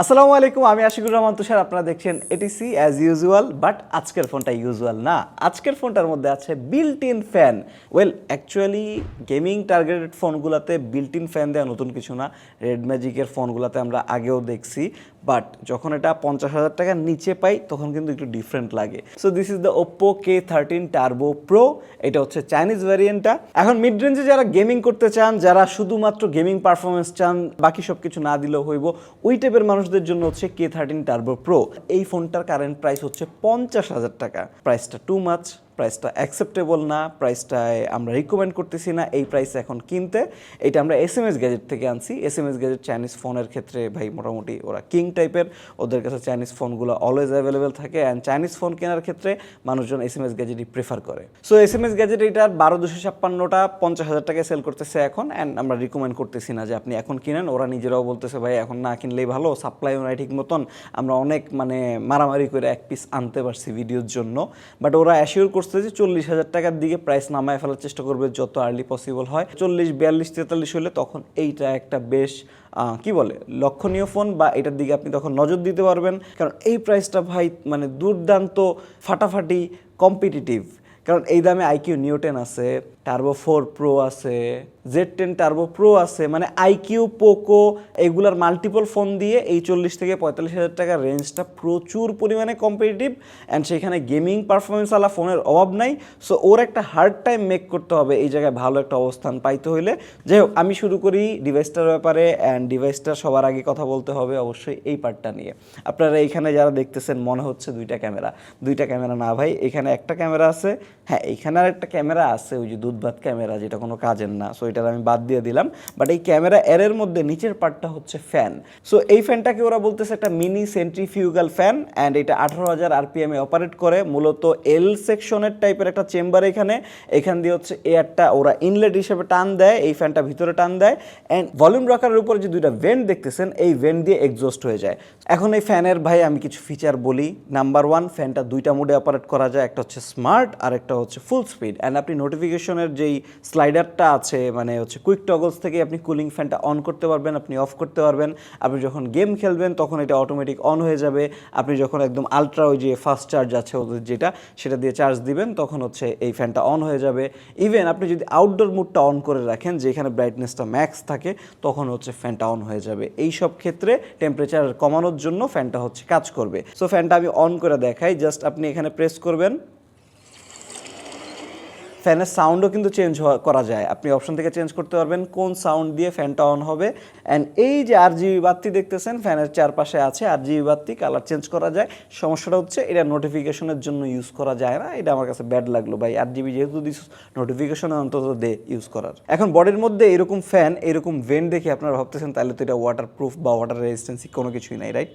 আসসালামু আলাইকুম, আমি আশিকুর রহমান তুষার। আপনারা দেখছেন এটিসি অ্যাজ ইউজুয়াল বাট আজকের ফোনটা ইউজুয়াল না। আজকের ফোনটার মধ্যে আছে built in fan well actually gaming targeted ফোনগুলোতে built in fan দেওয়া নতুন কিছু না। রেড ম্যাজিকের ফোনগুলোতে আমরা আগেও দেখছি বাট যখন এটা পঞ্চাশ হাজার টাকার নিচে পাই, তখন কিন্তু একটু ডিফারেন্ট লাগে। So this is the Oppo K thirteen turbo pro এটা হচ্ছে চাইনিজ ভ্যারিয়েন্টটা এখন মিড রেঞ্জে যারা গেমিং করতে চান, যারা শুধুমাত্র গেমিং পারফরমেন্স চান, বাকি সব কিছু না দিলেও হইব, ওই টাইপের মানুষদের জন্য হচ্ছে কে থার্টিন টার্বো প্রো এই ফোনটার কারেন্ট প্রাইস হচ্ছে পঞ্চাশ হাজার টাকা। প্রাইসটা টু মাচ প্রাইসটা অ্যাকসেপ্টেবল না, প্রাইসটায় আমরা রিকমেন্ড করতেছি না, এই প্রাইস এখন কিনতে। এটা আমরা এস এম এস গ্যাজেট থেকে আনছি। S M S gadget Chinese ফোনের ক্ষেত্রে ভাই মোটামুটি ওরা কিং টাইপের ওদের কাছে চাইনিজ ফোনগুলো অলওয়েজ অ্যাভেলেবেল থাকে অ্যান্ড চাইনিজ ফোন কেনার ক্ষেত্রে মানুষজন এস এম এস গ্যাজেটই প্রেফার করে। So S M S gadget এটার বারো দুশো ছাপ্পান্নটা পঞ্চাশ হাজার টাকায় সেল করতেছে এখন অ্যান্ড আমরা রিকমেন্ড করতেছি না যে আপনি এখন কিনেন। ওরা নিজেরাও বলতেছে, ভাই, এখন না কিনলেই ভালো সাপ্লাইও নাই ঠিক মতন। আমরা অনেক মানে মারামারি করে এক পিস আনতে পারছি ভিডিওর জন্য। বাট ওরা অ্যাসিওর করছে যে চল্লিশ হাজার টাকার দিকে প্রাইস নামায় ফেলার চেষ্টা করবে যত আর্লি পসিবল হয়। চল্লিশ, বিয়াল্লিশ, তেতাল্লিশ হলে তখন এইটা একটা বেশ কি বলে, লক্ষণীয় ফোন বা এটার দিকে আপনি তখন নজর দিতে পারবেন। কারণ এই প্রাইসটা ভাই মানে দুর্দান্ত, ফাটাফাটি কম্পিটিটিভ কারণ এই দামে আইকিউ নিউটেন আছে। টার্বো ফোর প্রো আছে জেড টেন টার্বো প্রো আছে মানে আইকিউ পোকো এগুলার মাল্টিপল ফোন দিয়ে এই চল্লিশ থেকে পঁয়তাল্লিশ হাজার টাকার রেঞ্জটা প্রচুর পরিমাণে কম্পিটিটিভ অ্যান্ড সেখানে গেমিং পারফরমেন্স পারফরমেন্সওয়ালা ফোনের অভাব নাই। সো ওর একটা হার্ড টাইম মেক করতে হবে, এই জায়গায় ভালো একটা অবস্থান পাইতে হইলে। যাই হোক, আমি শুরু করি ডিভাইসটার ব্যাপারে অ্যান্ড ডিভাইসটা সবার আগে কথা বলতে হবে অবশ্যই এই পার্টটা নিয়ে। আপনারা এইখানে যারা দেখতেছেন, মনে হচ্ছে দুইটা ক্যামেরা। দুইটা ক্যামেরা না ভাই, এখানে একটা ক্যামেরা আছে। হ্যাঁ এখানে আর একটা ক্যামেরা আছে, ওই যে দুধভাত ক্যামেরা, যেটা কোনো কাজের না। সো এটার আমি বাদ দিয়ে দিলাম। বাট এই ক্যামেরা এরের মধ্যে নিচের পার্টটা হচ্ছে ফ্যান সো এই ফ্যানটাকে ওরা বলতেছে একটা মিনি সেন্ট্রিফিউগাল ফ্যান অ্যান্ড এটা আঠারো হাজার আরপিএমে অপারেট করে। মূলত এল সেকশনের টাইপের একটা চেম্বার এখানে। এখান দিয়ে হচ্ছে এয়ারটা ওরা ইনলেট হিসেবে টান দেয়, এই ফ্যানটা ভিতরে টান দেয়। অ্যান্ড ভলিউম রাখার উপরে যে দুইটা ভেন্ট দেখতেছেন, এই ভেন্ট দিয়ে এক্সস্ট হয়ে যায়। এখন এই ফ্যানের ভাই আমি কিছু ফিচার বলি। নাম্বার ওয়ান ফ্যানটা দুইটা মোডে অপারেট করা যায়। একটা হচ্ছে স্মার্ট আর একটা হচ্ছে ফুল স্পিড অ্যান্ড আপনি নোটিফিকেশনের যেই স্লাইডারটা আছে মানে হচ্ছে কুইক টগলস থেকে আপনি কুলিং ফ্যানটা অন করতে পারবেন, আপনি অফ করতে পারবেন। আপনি যখন গেম খেলবেন, তখন এটা অটোমেটিক অন হয়ে যাবে। আপনি যখন একদম আলট্রা ওই যে ফাস্ট চার্জ আছে ওদের যেটা, সেটা দিয়ে চার্জ দিবেন, তখন হচ্ছে এই ফ্যানটা অন হয়ে যাবে। ইভেন আপনি যদি আউটডোর মুডটা অন করে রাখেন, যেখানে ব্রাইটনেসটা ম্যাক্স থাকে, তখন হচ্ছে ফ্যানটা অন হয়ে যাবে। এই সব ক্ষেত্রে টেম্পারেচার কমানোর জন্য ফ্যানটা হচ্ছে কাজ করবে। সো ফ্যানটা আমি অন করে দেখাই জাস্ট আপনি এখানে প্রেস করবেন। ফ্যানের সাউন্ডও কিন্তু চেঞ্জ করা যায়। আপনি অপশন থেকে চেঞ্জ করতে পারবেন কোন সাউন্ড দিয়ে ফ্যানটা অন হবে। অ্যান্ড এই যে আর জিবি বাতি দেখতেছেন, ফ্যানের চারপাশে আছে আর জিবি বাতি কালার চেঞ্জ করা যায়। সমস্যাটা হচ্ছে এটা নোটিফিকেশনের জন্য ইউজ করা যায় না। এটা আমার কাছে ব্যাড লাগল ভাই। আর জিবি যেহেতু দিস নোটিফিকেশন অন্তত দে ইউজ করার। এখন বডির মধ্যে এরকম ফ্যান এরকম ভেন দেখে আপনারা ভাবতেছেন, তাহলে তো এটা ওয়াটার প্রুফ বা ওয়াটার রেজিস্ট্যান্সি কোনো কিছুই নাই রাইট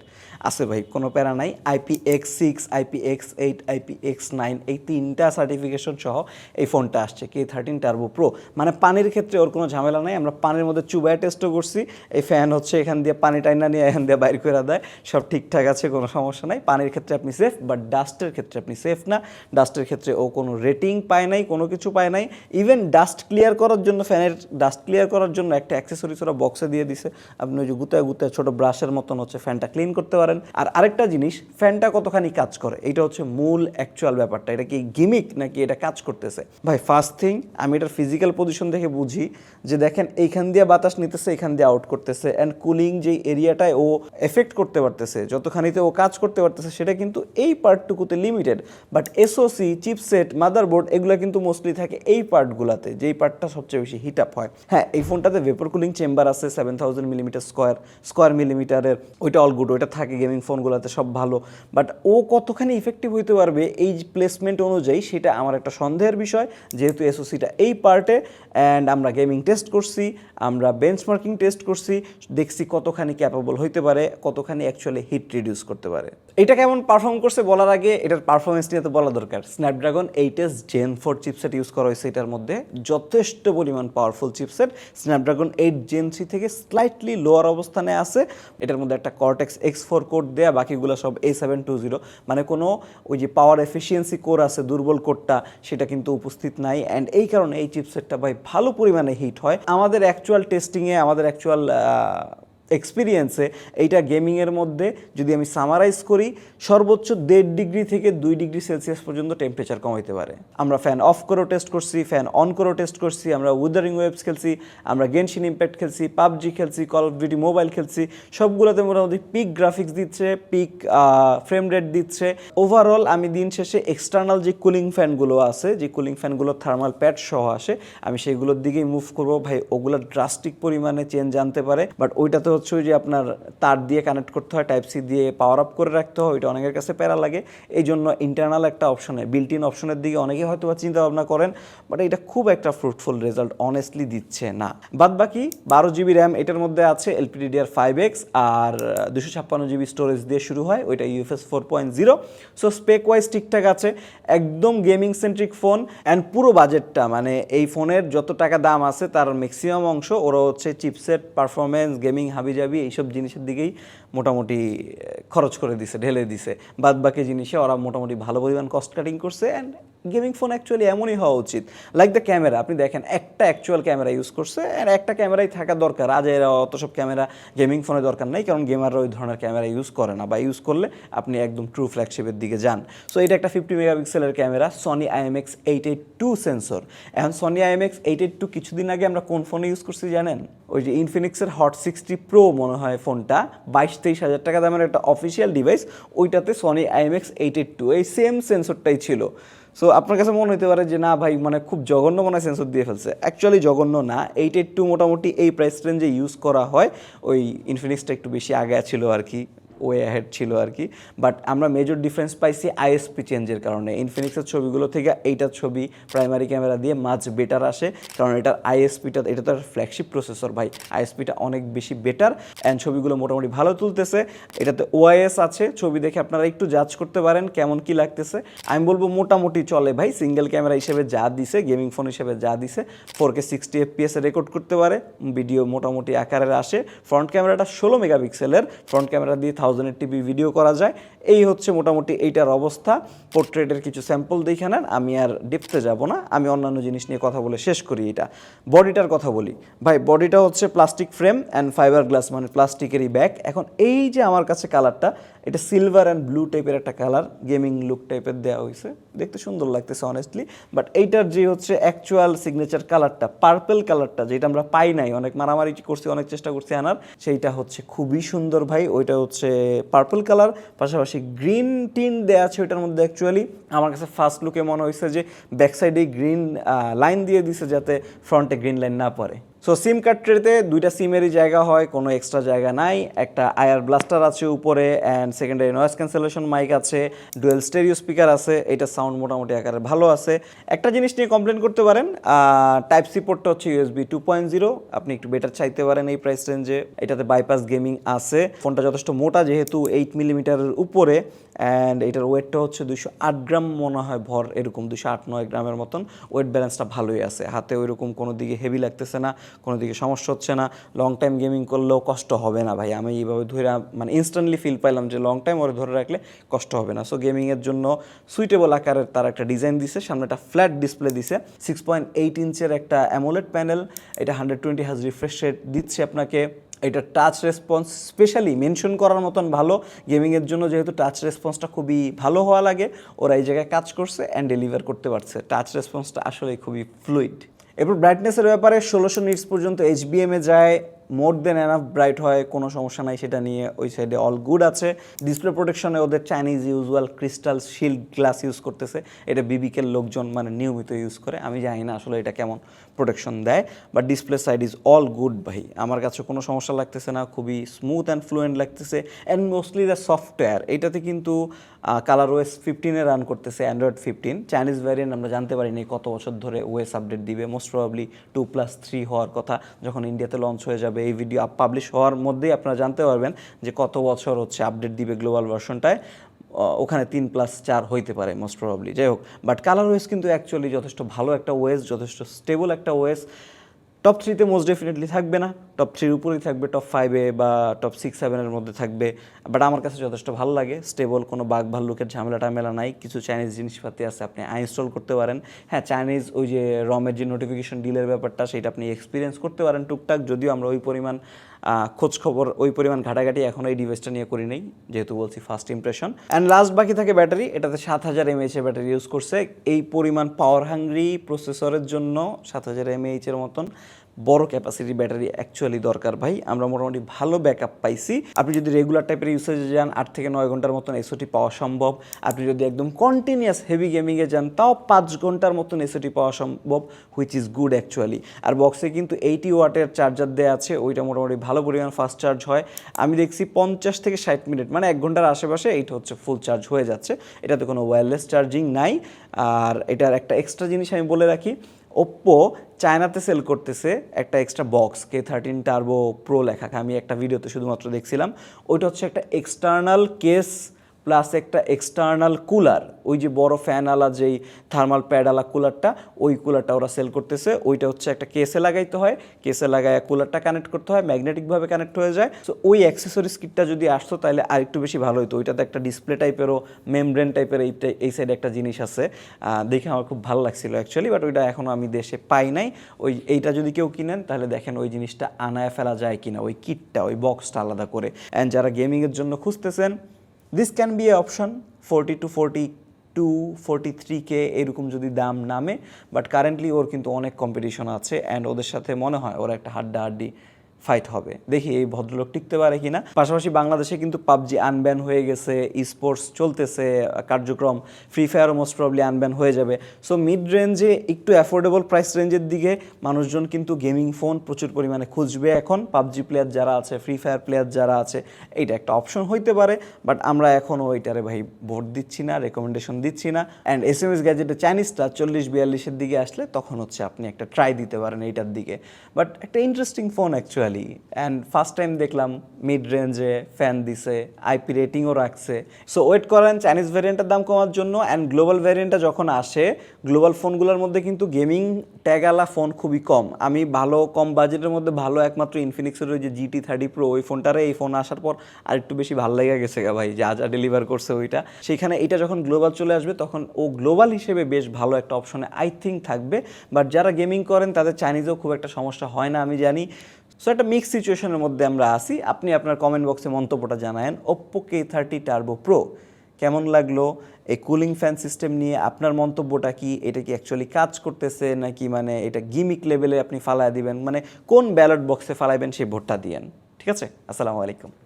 আছে ভাই, কোনো প্যারা নাই। IP X six IP X eight IP X nine এই তিনটা সার্টিফিকেশন সহ এই ফোনটা আসছে কে থার্টিন টার্বো প্রো মানে পানির ক্ষেত্রে ওর কোনো ঝামেলা নাই, আমরা পানির মধ্যে চুবায় টেস্টও করছি। এই ফ্যান হচ্ছে, এখান দিয়ে পানি টাইনা নিয়ে এখান দিয়ে বাইর করে দেয়। সব ঠিকঠাক আছে, কোনো সমস্যা নাই। পানির ক্ষেত্রে আপনি সেফ বাট ডাস্টের ক্ষেত্রে আপনি সেফ না। ডাস্টের ক্ষেত্রে ও কোনো রেটিং পায় নাই, কোনো কিছু পায় নাই। ইভেন ডাস্ট ক্লিয়ার করার জন্য ফ্যানের ডাস্ট ক্লিয়ার করার জন্য একটা অ্যাক্সেসরিজ ওরা বক্সে দিয়ে দিছে। আপনি ওই যে গুতায় গুতায় ছোটো ব্রাশের মতন হচ্ছে ফ্যানটা ক্লিন করতে পারেন। আর আরেকটা জিনিস ফ্যানটা কতখানি কাজ করে এটা হচ্ছে মূল অ্যাকচুয়াল ব্যাপারটা। এটা কি গিমিক নাকি এটা কাজ করতেছে? ভাই ফার্স্ট থিং আমি এটার ফিজিক্যাল পজিশন দেখে বুঝি যে দেখেন এইখান দিয়ে বাতাস নিতেছে এখান দিয়ে আউট করতেছে অ্যান্ড কুলিং যেই এরিয়াটায় ও এফেক্ট করতে পারতেছে, যতখানিতে ও কাজ করতে পারতেছে, সেটা কিন্তু এই পার্টটুকুতে limited but SOC chipset motherboard এগুলো কিন্তু মোস্টলি থাকে এই পার্টগুলোতে যেই পার্টটা সবচেয়ে বেশি হিট আপ হয়। হ্যাঁ এই ফোনটাতে ভেপর কুলিং চেম্বার আছে seven thousand millimetre square square মিলিমিটারের ওইটা অল গুড ওইটা থাকে গেমিং ফোনগুলোতে সব ভালো। বাট ও কতখানি ইফেক্টিভ হইতে পারবে, এই প্লেসমেন্ট অনুযায়ী, সেটা আমার একটা সন্দেহের বিষয়। যেহেতু এসওসিটা এই পার্টে অ্যান্ড আমরা গেমিং টেস্ট করছি, আমরা বেঞ্চমার্কিং টেস্ট করছি, দেখছি কতখানি ক্যাপাবল হইতে পারে, কতখানি অ্যাকচুয়ালি হিট রিডিউস করতে পারে। এটা কেমন পারফর্ম করছে বলার আগে এটার পারফরমেন্স নিয়ে তো বলা দরকার। Snapdragon eight S gen four chipset use করা হয়েছে এটার মধ্যে। যথেষ্ট পরিমাণ powerful chipset Snapdragon eight gen three থেকে স্লাইটলি লোয়ার অবস্থানে আছে। এটার মধ্যে একটা কর্টেক্স এক্স ফোর কোড দেয়া, বাকিগুলো সব এ সেভেন টু জিরো মানে কোনো ওই যে পাওয়ার এফিসিয়েন্সি কোর আছে, দুর্বল কোডটা সেটা কিন্তু উপস্থিত নাই। অ্যান্ড এই কারণে এই চিপসেটটা ভাই ভালো পরিমাণে হিট হয়। আমাদের অ্যাকচুয়াল টেস্টিংয়ে আমাদের অ্যাকচুয়াল এক্সপিরিয়েন্সে এইটা গেমিংয়ের মধ্যে যদি আমি সামারাইজ করি, সর্বোচ্চ দেড় ডিগ্রি থেকে দুই ডিগ্রি সেলসিয়াস পর্যন্ত টেম্পারেচার কমাইতে পারে। আমরা ফ্যান অফ করেও টেস্ট করছি ফ্যান অন করেও টেস্ট করছি, আমরা উদারিং ওয়েবস খেলছি, আমরা গেনশিন ইম্প্যাক্ট খেলছি পাবজি খেলছি কল অফ ডিউটি মোবাইল খেলছি, সবগুলোতে মোটামুটি পিক গ্রাফিক্স দিচ্ছে পিক ফ্রেম রেট দিচ্ছে। ওভারঅল আমি দিন শেষে এক্সটার্নাল যে কুলিং ফ্যানগুলো আছে, যে কুলিং ফ্যানগুলো থার্মাল প্যাড সহ আসে, আমি সেইগুলোর দিকেই মুভ করব। ভাই, ওগুলো ড্রাস্টিক পরিমাণে চেঞ্জ আনতে পারে বাট ওইটাতে হচ্ছে ওই যে আপনার তার দিয়ে কানেক্ট করতে হয় টাইপ সি দিয়ে পাওয়ার আপ করে রাখতে হয়, ওইটা অনেকের কাছে প্যারা লাগে। এই জন্য ইন্টারনাল একটা অপশনে বিল্ট ইন অপশনের দিকে অনেকে হয়তো বা চিন্তা ভাবনা করেন বাট এটা খুব একটা ফ্রুটফুল রেজাল্ট অনেস্টলি দিচ্ছে না। বাদ বাকি বারো জিবি র্যাম এটার মধ্যে আছে এলপিডি এলপিডিডিআর ফাইভ এক্স আর দুশো ছাপ্পান্ন জিবি স্টোরেজ দিয়ে শুরু হয়, ওইটা UFS four point zero so spec wise ঠিকঠাক আছে, একদম গেমিং সেন্ট্রিক ফোন অ্যান্ড পুরো বাজেটটা মানে এই ফোনের যত টাকা দাম আছে, তার ম্যাক্সিমাম অংশ, ওরা হচ্ছে চিপসেট পারফরমেন্স গেমিং হাবিজাবি এইসব জিনিসের দিকেই মোটামুটি খরচ করে দিছে, ঢেলে দিছে। বাদ বাকি জিনিসে ওরা মোটামুটি ভালো পরিমাণ কস্ট কাটিং করছে অ্যান্ড গেমিং ফোন অ্যাকচুয়ালি এমনই হওয়া উচিত। লাইক দ্য ক্যামেরা আপনি দেখেন, একটা অ্যাকচুয়াল ক্যামেরা ইউজ করছে আর একটা ক্যামেরাই থাকা দরকার। আজ এরা অত সব ক্যামেরা গেমিং ফোনে দরকার নাই, কারণ গেমাররা ওই ধরনের ক্যামেরা ইউজ করে না, বা ইউজ করলে আপনি একদম ট্রু ফ্ল্যাগশিপের দিকে যান। সো এটা একটা ফিফটি মেগাপিক্সেলের camera Sony IMX eight eight two sensor এখন Sony IMX eight eight two কিছুদিন আগে আমরা কোন ফোনে ইউজ করছি জানেন? ওই যে ইনফিনিক্সের হট সিক্সটি প্রো মনে হয় ফোনটা বাইশ তেইশ হাজার টাকা দামের একটা অফিসিয়াল ডিভাইস ওইটাতে Sony IMX eight eight two এই সেম সেন্সরটাই ছিল। সো আপনার কাছে মনে হতে পারে যে, না ভাই মানে খুব জঘন্য মনে হয় সেন্সর দিয়ে ফেলছে। অ্যাকচুয়ালি জঘন্য না। এইট টু মোটামুটি এই প্রাইস রেঞ্জে ইউজ করা হয়। ওই ইনফিনিক্সটা একটু বেশি আগে ছিল আর কি ওয়ে হেড ছিল আর কি বাট আমরা মেজর ডিফারেন্স পাইছি আইএসপি চেঞ্জের কারণে। ইনফিনিক্সের ছবিগুলো থেকে এইটার ছবি প্রাইমারি ক্যামেরা দিয়ে মাছ বেটার আসে। কারণ এটার আইএসপিটা এটা তো ফ্ল্যাগশিপ প্রসেসর ভাই। আইএসপিটা অনেক বেশি বেটার অ্যান্ড ছবিগুলো মোটামুটি ভালো তুলতেছে। এটাতে ওআইএস আছে। ছবি দেখে আপনারা একটু জাজ করতে পারেন কেমন কি লাগতেছে। আমি বলব মোটামুটি চলে ভাই। সিঙ্গেল ক্যামেরা হিসেবে যা দিছে গেমিং ফোন হিসেবে যা দিছে four K sixty FPS record করতে পারে। ভিডিও মোটামুটি আকারের আসে। ফ্রন্ট ক্যামেরাটা ষোলো মেগাপিক্সেলের ফ্রন্ট ক্যামেরা দিয়ে থাউজেন্ড টিভি ভিডিও করা যায়। এই হচ্ছে মোটামুটি এইটার অবস্থা। পোর্ট্রেটের কিছু স্যাম্পল দেখে নেন। আমি আর ডিপতে যাব না। আমি অন্যান্য জিনিস নিয়ে কথা বলে শেষ করি এটা। বডিটার কথা বলি। ভাই বডিটা হচ্ছে plastic frame and fibre glass মানে প্লাস্টিকেরই ব্যাগ এখন এই যে আমার কাছে কালারটা এটা সিলভার অ্যান্ড ব্লু টাইপের একটা কালার গেমিং লুক টাইপের দেওয়া হয়েছে দেখতে সুন্দর লাগতেছে অনেস্টলি বাট এইটার যে হচ্ছে অ্যাকচুয়াল সিগনেচার কালারটা পার্পেল কালারটা যেটা আমরা পাই নাই, অনেক মারামারি করছি, অনেক চেষ্টা করছি আনার, সেইটা হচ্ছে খুবই সুন্দর ভাই। ওইটা হচ্ছে পার্পল কালার পাশাপাশি গ্রিন টিন দেওয়া আছে ওইটার মধ্যে অ্যাকচুয়ালি আমার কাছে ফার্স্ট লুকে মনে হয়েছে যে ব্যাক সাইডে গ্রিন লাইন দিয়ে দিছে যাতে ফ্রন্টে গ্রিন লাইন না পড়ে। সো সিম কার্ড ট্রেতে দুইটা সিমেরই জায়গা হয়, কোনো এক্সট্রা জায়গা নাই। একটা আয়ার ব্লাস্টার আছে উপরে and secondary noise cancellation mic আছে ডুয়েল স্টেরিও স্পিকার আছে এটা সাউন্ড মোটামুটি আকারে ভালো আছে। একটা জিনিস নিয়ে কমপ্লেন করতে পারেন টাইপ সি পোর্টটা হচ্ছে ইউএসবি টু পয়েন্ট জিরো আপনি একটু বেটার চাইতে পারেন এই প্রাইস রেঞ্জে এটাতে বাইপাস গেমিং আছে। ফোনটা যথেষ্ট মোটা যেহেতু এইট মিলিমিটারের উপরে অ্যান্ড এটার ওয়েটটা হচ্ছে দুশো আট গ্রাম মনে হয় ভর, এরকম দুশো আট নয় গ্রামের মতন। ওয়েট ব্যালেন্সটা ভালোই আছে। হাতে ওইরকম কোনো দিকে হেভি লাগতেছে না। কোনো দিকে সমস্যা হচ্ছে না। লং টাইম গেমিং করলেও কষ্ট হবে না ভাই। আমি এইভাবে ধরে মানে ইনস্ট্যান্টলি ফিল পাইলাম যে লং টাইম ওরা ধরে রাখলে কষ্ট হবে না। সো গেমিংয়ের জন্য সুইটেবল আকারের তার একটা ডিজাইন দিছে। সামনে একটা ফ্ল্যাট ডিসপ্লে দিছে। সিক্স পয়েন্ট এইট ইঞ্চের একটা অ্যামোলেড প্যানেল এটা হান্ড্রেড টোয়েন্টি হাজ রিফ্রেশ রেট দিচ্ছে আপনাকে। এটা টাচ রেসপন্স স্পেশালি মেনশন করার মতন ভালো। গেমিংয়ের জন্য যেহেতু টাচ রেসপন্সটা খুবই ভালো হওয়া লাগে, ওরা এই জায়গায় কাজ করছে অ্যান্ড ডেলিভার করতে পারছে। টাচ রেসপন্সটা আসলে খুবই ফ্লুইড এরপর ব্রাইটনেসের ব্যাপারে ষোলোশো নিটস পর্যন্ত এইচ এইচবিএমে যায় মোর দেন এনাফ ব্রাইট হয়, কোনো সমস্যা নাই, সেটা নিয়ে ওই সাইডে অল গুড আছে। ডিসপ্লে প্রোটেকশনে ওদের Chinese usual crystal shield glass use করতেছে। এটা বিবিকের লোকজন মানে নিয়মিত ইউজ করে। আমি জানি না আসলে এটা কেমন। প্রোটেকশন দেয় but display side is all good ভাই। আমার কাছে কোনো সমস্যা লাগতেছে না, খুবই স্মুথ অ্যান্ড ফ্লুয়েন্ট লাগতেছে অ্যান্ড মোস্টলি দ্য সফটওয়্যার এটাতে কিন্তু কালার ওয়েস ফিফটিনে রান করতেছে অ্যান্ড্রয়েড ফিফটিন চাইনিজ ভ্যারিয়েন্ট আমরা জানতে পারিনি কত বছর ধরে ওয়েস আপডেট দিবে most probably two plus three হওয়ার কথা, যখন ইন্ডিয়াতে লঞ্চ হয়ে যাবে, এই ভিডিও পাবলিশ হওয়ার মধ্যেই আপনারা জানতে পারবেন যে কত বছর হচ্ছে আপডেট দিবে গ্লোবাল ভার্সনটায় ওখানে তিন প্লাস চার হইতে পারে মোস্ট প্রবাবলি যাই হোক বাট কালার ওয়েস কিন্তু অ্যাকচুয়ালি যথেষ্ট ভালো একটা ওয়েস, যথেষ্ট স্টেবল একটা ওয়েস। টপ থ্রিতে মোস্ট ডেফিনেটলি থাকবে না। টপ থ্রির উপরেই থাকবে টপ ফাইভে বা টপ সিক্স সেভেনের মধ্যে থাকবে। বাট আমার কাছে যথেষ্ট ভালো লাগে। স্টেবল কোনো বাঘ ভাল্লুকের ঝামেলা টামেলা নাই। কিছু চাইনিজ জিনিসপাতি আছে, আপনি আইনস্টল করতে পারেন। হ্যাঁ চাইনিজ ওই যে রমের যে নোটিফিকেশন ডিলের ব্যাপারটা, সেটা আপনি এক্সপিরিয়েন্স করতে পারেন টুকটাক। যদিও আমরা ওই পরিমাণ খোঁজ খবর, ওই পরিমাণ ঘাটাঘাটি এখন এই ডিভাইসটা নিয়ে করি নেই, যেহেতু বলছি ফার্স্ট ইমপ্রেশন অ্যান্ড লাস্ট বাকি থাকে ব্যাটারি এটাতে সাত হাজার এমএইচ এর ব্যাটারি ইউজ করছে। এই পরিমাণ পাওয়ার হাংরি প্রসেসরের জন্য সাত হাজার এমএইচ এর মতন। বড় ক্যাপাসিটি ব্যাটারি অ্যাকচুয়ালি দরকার ভাই। আমরা মোটামুটি ভালো ব্যাকআপ পাইছি। আপনি যদি রেগুলার টাইপের ইউসেজে যান, আট থেকে নয় ঘণ্টার মতন এসওটি পাওয়া সম্ভব। আপনি যদি একদম কন্টিনিউয়াস হেভি গেমিংয়ে যান, তাও পাঁচ ঘণ্টার মতন এসওটি পাওয়া সম্ভব হুইচ ইজ গুড অ্যাকচুয়ালি আর বক্সে কিন্তু এইটি ওয়াটের চার্জার দেওয়া আছে, ওইটা মোটামুটি ভালো পরিমাণ ফাস্ট চার্জ হয়। আমি দেখছি পঞ্চাশ থেকে ষাট মিনিট মানে এক ঘণ্টার আশেপাশে এইটা হচ্ছে ফুল চার্জ হয়ে যাচ্ছে। এটাতে কোনো ওয়্যারলেস চার্জিং নাই। আর এটার একটা এক্সট্রা জিনিস আমি বলে রাখি ওপ্পো চায়নাতে সেল করতেছে একটা extra box K thirteen turbo pro লেখা। আমি একটা ভিডিওতে শুধুমাত্র দেখছিলাম। ওইটা হচ্ছে একটা এক্সটার্নাল কেস প্লাস একটা এক্সটার্নাল কুলার, ওই যে বড় ফ্যানওয়ালা যেই থার্মাল প্যাডওয়ালা কুলারটা, ওই কুলারটা ওরা সেল করতেছে। ওইটা হচ্ছে একটা কেসে লাগাইতে হয়। কেসে লাগায় কুলারটা কানেক্ট করতে হয় ম্যাগনেটিকভাবে কানেক্ট হয়ে যায়। সো ওই অ্যাক্সেসরিজ কিটটা যদি আসতো, তাহলে আরেকটু বেশি ভালো হতো ওইটাতে একটা ডিসপ্লে টাইপেরও, মেমব্রেন টাইপের এই এই সাইডে একটা জিনিস আছে। দেখে আমার খুব ভালো লাগছিল অ্যাকচুয়ালি বাট ওইটা এখনও আমি দেশে পাই নাই। ওই এইটা যদি কেউ কিনেন, তাহলে দেখেন ওই জিনিসটা আনায় ফেলা যায় কিনা। ওই কিটটা, ওই বক্সটা আলাদা করে। অ্যান্ড যারা গেমিংয়ের জন্য খুঁজতেছেন this can be a option forty two forty two forty three K এরকম যদি দাম নামে বাট কারেন্টলি ওর কিন্তু অনেক কম্পিটিশন আছে অ্যান্ড ওদের সাথে মনে হয় ওরা একটা হাড্ডাহাড্ডি ফাইট হবে। দেখি এই ভদ্রলোক টিকতে পারে কিনা। পাশাপাশি বাংলাদেশে কিন্তু পাবজি আনব্যান হয়ে গেছে স্পোর্টস চলতেছে, কার্যক্রম ফ্রি ফায়ারও মোস্ট প্রবলি আনব্যান হয়ে যাবে। সো মিড রেঞ্জে একটু অ্যাফোর্ডেবল প্রাইস রেঞ্জের দিকে মানুষজন কিন্তু গেমিং ফোন প্রচুর পরিমাণে খুঁজবে এখন। পাবজি প্লেয়ার যারা আছে ফ্রি ফায়ার প্লেয়ার যারা আছে, এইটা একটা অপশন হইতে পারে। বাট আমরা এখনও ওইটারে ভাই ভোট দিচ্ছি না রেকমেন্ডেশন দিচ্ছি না। অ্যান্ড এস এম এস গ্যাজেটে চাইনিজটা চল্লিশ বিয়াল্লিশের দিকে আসলে তখন হচ্ছে আপনি একটা ট্রাই দিতে পারেন এইটার দিকে। বাট একটা interesting phone actually and first time দেখলাম মিড রেঞ্জে ফ্যান দিছে আইপি রেটিংও রাখছে। সো ওয়েট করেন চাইনিজ ভ্যারিয়েন্টের দাম কমার জন্য অ্যান্ড গ্লোবাল ভ্যারিয়েন্টটা যখন আসে গ্লোবাল ফোনগুলোর মধ্যে কিন্তু গেমিং ট্যাগালা ফোন খুবই কম। আমি ভালো, কম বাজেটের মধ্যে ভালো একমাত্র ইনফিনিক্সের ওই যে জিটি থার্টি প্রো ওই ফোনটারে এই ফোন আসার পর আর একটু বেশি ভালো লেগে গেছে গা ভাই, যা যা ডেলিভার করছে ওইটা। সেখানে এটা যখন গ্লোবাল চলে আসবে, তখন ও গ্লোবাল হিসেবে বেশ ভালো একটা অপশনে আই থিঙ্ক থাকবে। বাট যারা গেমিং করেন, তাদের চাইনিজেও খুব একটা সমস্যা হয় না, আমি জানি। সো একটা মিক্স সিচুয়েশনের মধ্যে আমরা আসি আপনি আপনার কমেন্ট বক্সে মন্তব্যটা জানায়েন Oppo K thirty turbo pro কেমন লাগল? এই কুলিং ফ্যান সিস্টেম নিয়ে আপনার মন্তব্যটা কি? এটা কি অ্যাকচুয়ালি কাজ করতেছে নাকি মানে এটা গিমিক লেভেলে আপনি ফালায় দিবেন? মানে কোন ব্যালট বক্সে ফালাইবেন সেই ভোটটা দিয়েন। ঠিক আছে? আসসালামু আলাইকুম।